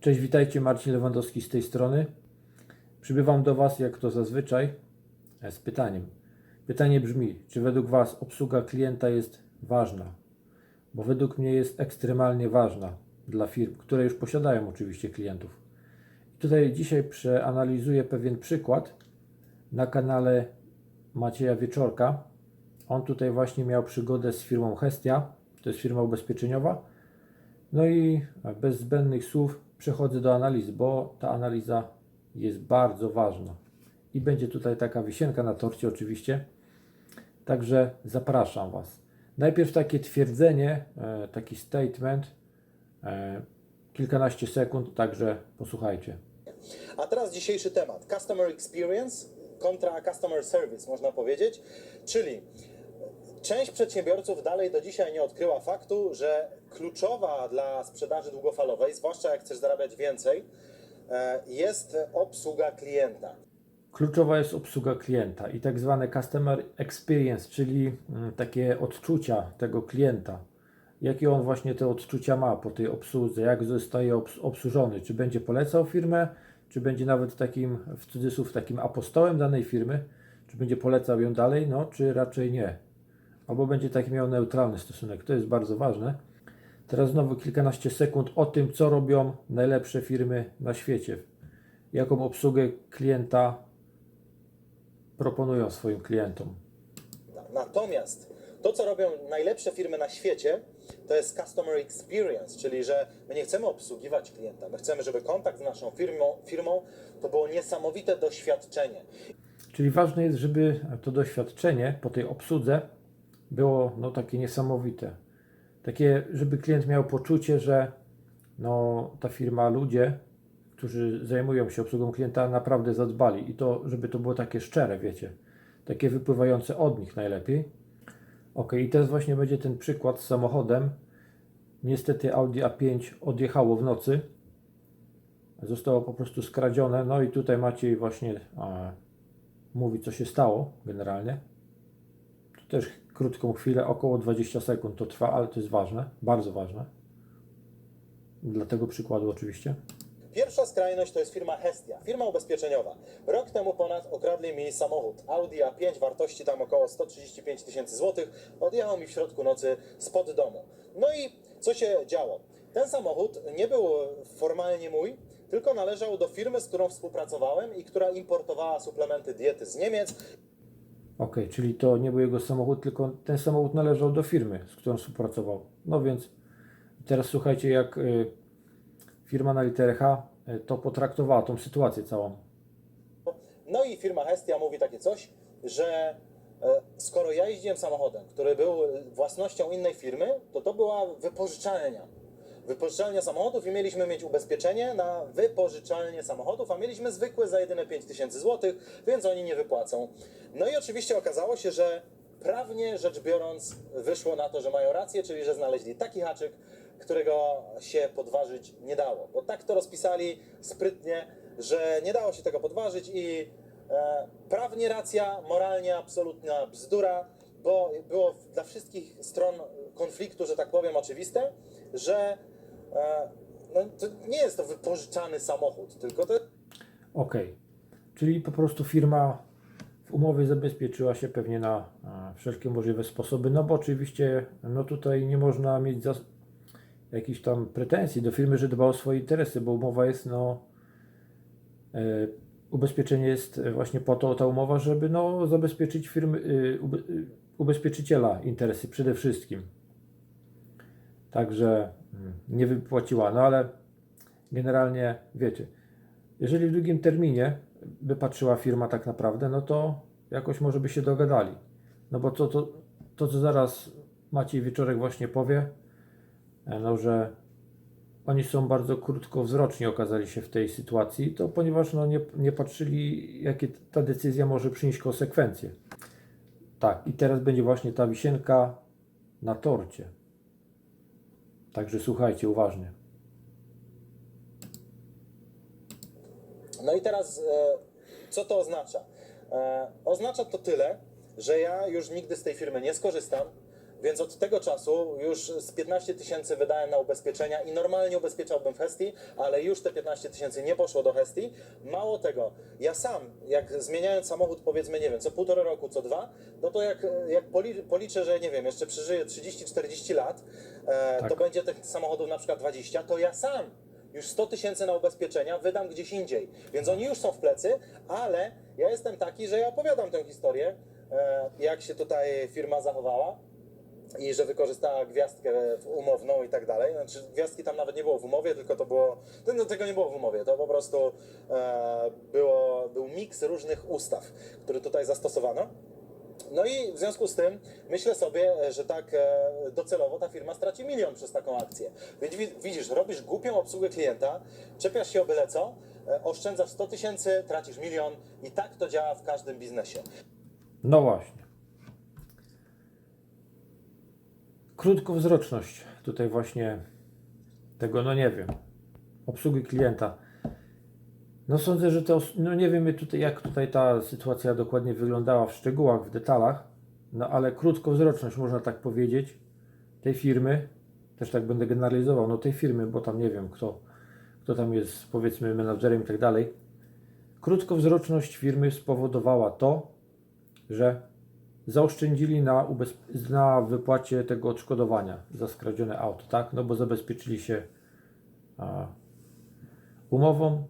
Cześć, witajcie, Marcin Lewandowski z tej strony. Przybywam do Was, jak to zazwyczaj, e, z pytaniem. Pytanie brzmi, czy według Was obsługa klienta jest ważna? Bo według mnie jest ekstremalnie ważna dla firm, które już posiadają oczywiście klientów. I tutaj dzisiaj przeanalizuję pewien przykład na kanale Macieja Wieczorka. On tutaj właśnie miał przygodę z firmą Hestia, to jest firma ubezpieczeniowa. No i bez zbędnych słów przechodzę do analizy, bo ta analiza jest bardzo ważna. I będzie tutaj taka wisienka na torcie oczywiście. Także zapraszam Was. Najpierw takie twierdzenie, e, taki statement, e, kilkanaście sekund, także posłuchajcie. A teraz dzisiejszy temat. Customer Experience kontra Customer Service, można powiedzieć. Czyli część przedsiębiorców dalej do dzisiaj nie odkryła faktu, że kluczowa dla sprzedaży długofalowej, zwłaszcza jak chcesz zarabiać więcej, e, jest obsługa klienta. Kluczowa jest obsługa klienta i tak zwane customer experience, czyli mm, takie odczucia tego klienta. Jakie on właśnie te odczucia ma po tej obsłudze, jak zostaje obs- obsłużony, czy będzie polecał firmę, czy będzie nawet takim, w cudzysłów, takim apostołem danej firmy, czy będzie polecał ją dalej, no, czy raczej nie. Albo będzie taki miał neutralny stosunek, to jest bardzo ważne. Teraz znowu kilkanaście sekund o tym, co robią najlepsze firmy na świecie. Jaką obsługę klienta proponują swoim klientom. Natomiast to, co robią najlepsze firmy na świecie, to jest customer experience, czyli że my nie chcemy obsługiwać klienta, my chcemy, żeby kontakt z naszą firmą, firmą to było niesamowite doświadczenie. Czyli ważne jest, żeby to doświadczenie po tej obsłudze było no, takie niesamowite. Takie, żeby klient miał poczucie, że no, ta firma, ludzie, którzy zajmują się obsługą klienta, naprawdę zadbali. I to, żeby to było takie szczere, wiecie, takie wypływające od nich najlepiej. Ok, i teraz właśnie będzie ten przykład z samochodem. Niestety Audi A5 odjechało w nocy. Zostało po prostu skradzione. No i tutaj Maciej właśnie a, mówi, co się stało generalnie. To też krótką chwilę, około 20 sekund to trwa, ale to jest ważne, bardzo ważne. Dla tego przykładu oczywiście. Pierwsza skrajność to jest firma Hestia, firma ubezpieczeniowa. Rok temu ponad okradli mi samochód Audi A5 wartości tam około 135 tysięcy złotych. Odjechał mi w środku nocy spod domu. No i co się działo? Ten samochód nie był formalnie mój, tylko należał do firmy, z którą współpracowałem i która importowała suplementy diety z Niemiec. Ok, czyli to nie był jego samochód, tylko ten samochód należał do firmy, z którą współpracował. No więc teraz słuchajcie, jak y, firma na literę H y, to potraktowała tą sytuację całą. No i firma Hestia mówi takie coś, że e, skoro ja jeździłem samochodem, który był własnością innej firmy, to to była wypożyczalnia. Wypożyczalnia samochodów i mieliśmy mieć ubezpieczenie na wypożyczalnię samochodów, a mieliśmy zwykłe za jedyne 5 tysięcy złotych, więc oni nie wypłacą. No i oczywiście okazało się, że prawnie rzecz biorąc wyszło na to, że mają rację, czyli że znaleźli taki haczyk, którego się podważyć nie dało. Bo tak to rozpisali sprytnie, że nie dało się tego podważyć i e, prawnie racja, moralnie absolutna bzdura, bo było dla wszystkich stron konfliktu, że tak powiem, oczywiste, że no, to nie jest to wypożyczany samochód, tylko to Ok, czyli po prostu firma w umowie zabezpieczyła się pewnie na e, wszelkie możliwe sposoby, no bo oczywiście no tutaj nie można mieć jakichś tam pretensji do firmy, że dba o swoje interesy, bo umowa jest no e, ubezpieczenie jest właśnie po to ta umowa, żeby no zabezpieczyć firmy, y, ube, y, ubezpieczyciela interesy przede wszystkim. Także mm, nie wypłaciła, no ale generalnie wiecie, jeżeli w długim terminie by patrzyła firma tak naprawdę, no to jakoś może by się dogadali. No bo to, to, to co zaraz Maciej Wieczorek właśnie powie, e, no że oni są bardzo krótkowzroczni okazali się w tej sytuacji, to ponieważ no, nie, nie patrzyli, jakie ta decyzja może przynieść konsekwencje. Tak, i teraz będzie właśnie ta wisienka na torcie. Także słuchajcie uważnie. No i teraz, e, co to oznacza? E, oznacza to tyle, że ja już nigdy z tej firmy nie skorzystam, Więc od tego czasu już z 15 tysięcy wydałem na ubezpieczenia i normalnie ubezpieczałbym w Hestii, ale już te 15 tysięcy nie poszło do Hestii. Mało tego, ja sam, jak zmieniając samochód, powiedzmy, nie wiem, co półtora roku, co dwa, no to jak, jak poli- policzę, że nie wiem, jeszcze przeżyję 30-40 lat, e, to Tak. będzie tych samochodów na przykład 20, to ja sam już 100 tysięcy na ubezpieczenia wydam gdzieś indziej. Więc oni już są w plecy, ale ja jestem taki, że ja opowiadam tę historię, e, jak się tutaj firma zachowała i że wykorzystała gwiazdkę umowną i tak dalej. Znaczy gwiazdki tam nawet nie było w umowie, tylko to było, to, no, tego nie było w umowie, to po prostu e, było, był miks różnych ustaw, który tutaj zastosowano. No i w związku z tym myślę sobie, że tak e, docelowo ta firma straci milion przez taką akcję. Więc wi- widzisz, robisz głupią obsługę klienta, czepiasz się o byle co, e, oszczędzasz 100 tysięcy, tracisz milion i tak to działa w każdym biznesie. No właśnie. Krótkowzroczność tutaj właśnie tego, no nie wiem, obsługi klienta. No sądzę, że to, no nie wiemy tutaj jak tutaj ta sytuacja dokładnie wyglądała w szczegółach, w detalach, no ale krótkowzroczność można tak powiedzieć tej firmy, też tak będę generalizował, no tej firmy, bo tam nie wiem kto, kto tam jest powiedzmy menadżerem i tak dalej. Krótkowzroczność firmy spowodowała to, że zaoszczędzili na, na wypłacie tego odszkodowania za skradzione auto, tak? No bo zabezpieczyli się a, umową,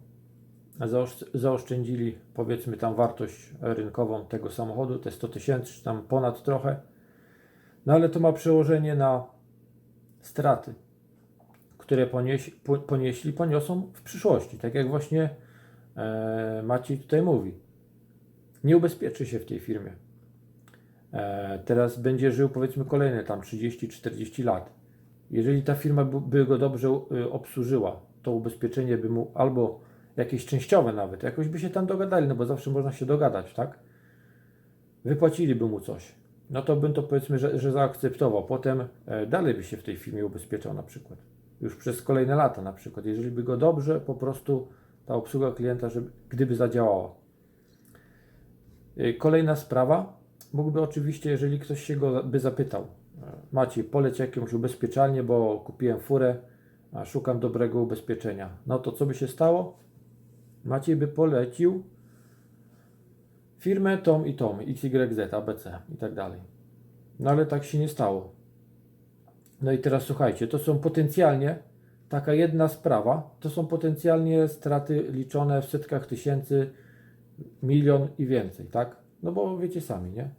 zaosz- zaoszczędzili powiedzmy tam wartość rynkową tego samochodu, te 100 tysięcy, czy tam ponad trochę. No ale to ma przełożenie na straty, które ponieś, po, ponieśli, poniosą w przyszłości. Tak jak właśnie e, Maciej tutaj mówi. Nie ubezpieczy się w tej firmie. E, teraz będzie żył powiedzmy kolejne tam 30-40 lat. Jeżeli ta firma by, go dobrze y, obsłużyła, to ubezpieczenie by mu albo jakieś częściowe nawet, jakoś by się tam dogadali, no bo zawsze można się dogadać, tak? Wypłaciliby mu coś. No to bym to powiedzmy, że, że zaakceptował. Potem e, dalej by się w tej firmie ubezpieczał na przykład. Już przez kolejne lata na przykład. Jeżeli by go dobrze po prostu ta obsługa klienta, żeby, gdyby zadziałała. Kolejna sprawa, mógłby oczywiście, jeżeli ktoś się go by zapytał, e, Maciej, poleć jakąś ubezpieczalnię, bo kupiłem furę, a szukam dobrego ubezpieczenia. No to co by się stało? Maciej by polecił firmę tą i tą, XYZ, ABC i tak dalej. No ale tak się nie stało. No i teraz słuchajcie, to są potencjalnie taka jedna sprawa, to są potencjalnie straty liczone w setkach tysięcy, milion i więcej, tak? No bo wiecie sami, nie?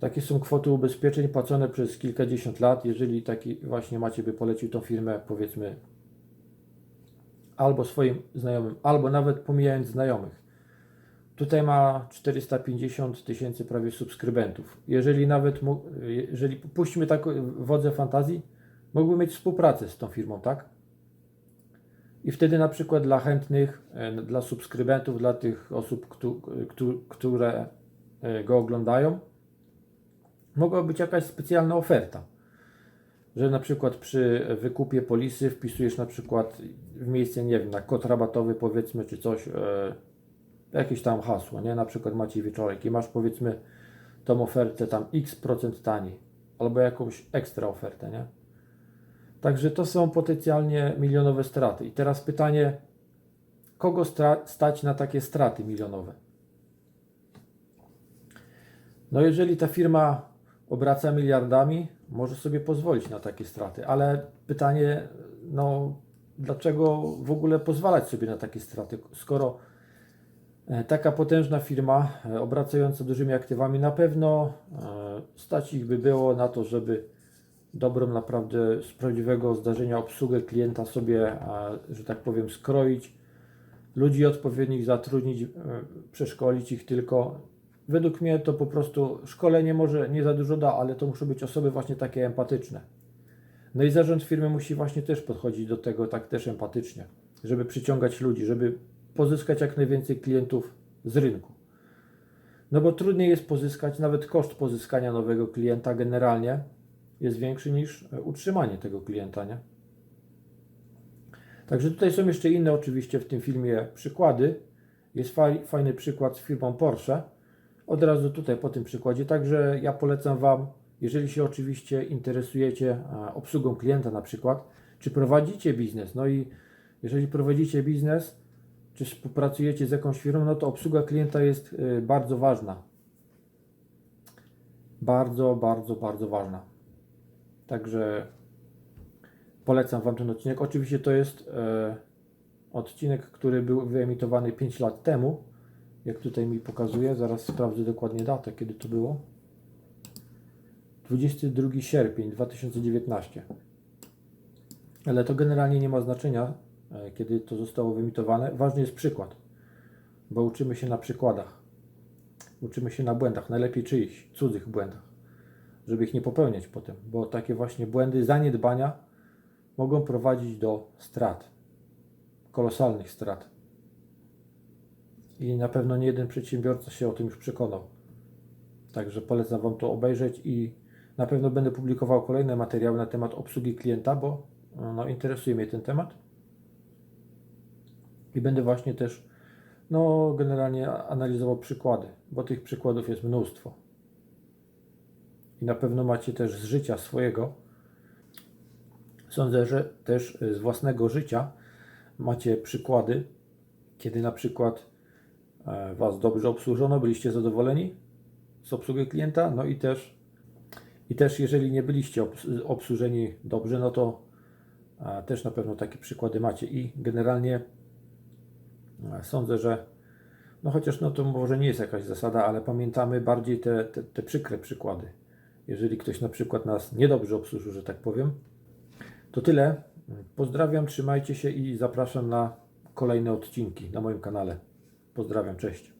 Takie są kwoty ubezpieczeń płacone przez kilkadziesiąt lat. Jeżeli taki właśnie macie by polecił tą firmę, powiedzmy, albo swoim znajomym, albo nawet pomijając znajomych. Tutaj ma 450 tysięcy prawie subskrybentów. Jeżeli nawet, jeżeli puśćmy tak wodze fantazji, mógłby mieć współpracę z tą firmą, tak? I wtedy na przykład dla chętnych, e, dla subskrybentów, dla tych osób, któ- któ- które e, go oglądają, mogła być jakaś specjalna oferta. Że na przykład przy wykupie polisy wpisujesz na przykład w miejsce, nie wiem, na kod rabatowy powiedzmy, czy coś, e, jakieś tam hasło, nie? Na przykład Maciej Wieczorek i masz powiedzmy tą ofertę tam x procent taniej, albo jakąś ekstra ofertę, nie? Także to są potencjalnie milionowe straty. I teraz pytanie, kogo stać na takie straty milionowe? No jeżeli ta firma obraca miliardami, może sobie pozwolić na takie straty, ale pytanie, no dlaczego w ogóle pozwalać sobie na takie straty, skoro e, taka potężna firma e, obracająca dużymi aktywami na pewno e, stać ich by było na to, żeby dobrą naprawdę z prawdziwego zdarzenia obsługę klienta sobie, a, że tak powiem, skroić, ludzi odpowiednich zatrudnić, e, przeszkolić ich tylko. Według mnie to po prostu szkolenie może nie za dużo da, ale to muszą być osoby właśnie takie empatyczne. No i zarząd firmy musi właśnie też podchodzić do tego tak też empatycznie, żeby przyciągać ludzi, żeby pozyskać jak najwięcej klientów z rynku. No bo trudniej jest pozyskać, nawet koszt pozyskania nowego klienta generalnie jest większy niż e, utrzymanie tego klienta, nie? Także tutaj są jeszcze inne oczywiście w tym filmie przykłady. Jest faj, fajny przykład z firmą Porsche. Od razu tutaj po tym przykładzie. Także ja polecam Wam Jeżeli się oczywiście interesujecie a, obsługą klienta na przykład, czy prowadzicie biznes, no i jeżeli prowadzicie biznes, czy współpracujecie z jakąś firmą, no to obsługa klienta jest y, bardzo ważna. Bardzo, bardzo, bardzo ważna. Także polecam Wam ten odcinek. Oczywiście to jest e, odcinek, który był wyemitowany 5 lat temu. Jak tutaj mi pokazuje, zaraz sprawdzę dokładnie datę, kiedy to było. 22 sierpień 2019. Ale to generalnie nie ma znaczenia, e, kiedy to zostało wyemitowane. Ważny jest przykład, bo uczymy się na przykładach. Uczymy się na błędach, najlepiej czyichś, cudzych błędach, żeby ich nie popełniać potem, bo takie właśnie błędy, zaniedbania mogą prowadzić do strat, kolosalnych strat. I na pewno nie jeden przedsiębiorca się o tym już przekonał. Także polecam Wam to obejrzeć i na pewno będę publikował kolejne materiały na temat obsługi klienta, bo no, interesuje mnie ten temat. I będę właśnie też no, generalnie analizował przykłady, bo tych przykładów jest mnóstwo. I na pewno macie też z życia swojego. Sądzę, że też z własnego życia macie przykłady, kiedy na przykład e, Was dobrze obsłużono, byliście zadowoleni z obsługi klienta, no i też, i też jeżeli nie byliście obs- obsłużeni dobrze, no to też na pewno takie przykłady macie i generalnie sądzę, że no chociaż no to może nie jest jakaś zasada, ale pamiętamy bardziej te, te, te przykre przykłady. Jeżeli ktoś na przykład nas niedobrze obsłużył, że tak powiem, to tyle. Pozdrawiam, trzymajcie się i zapraszam na kolejne odcinki na moim kanale. Pozdrawiam, cześć.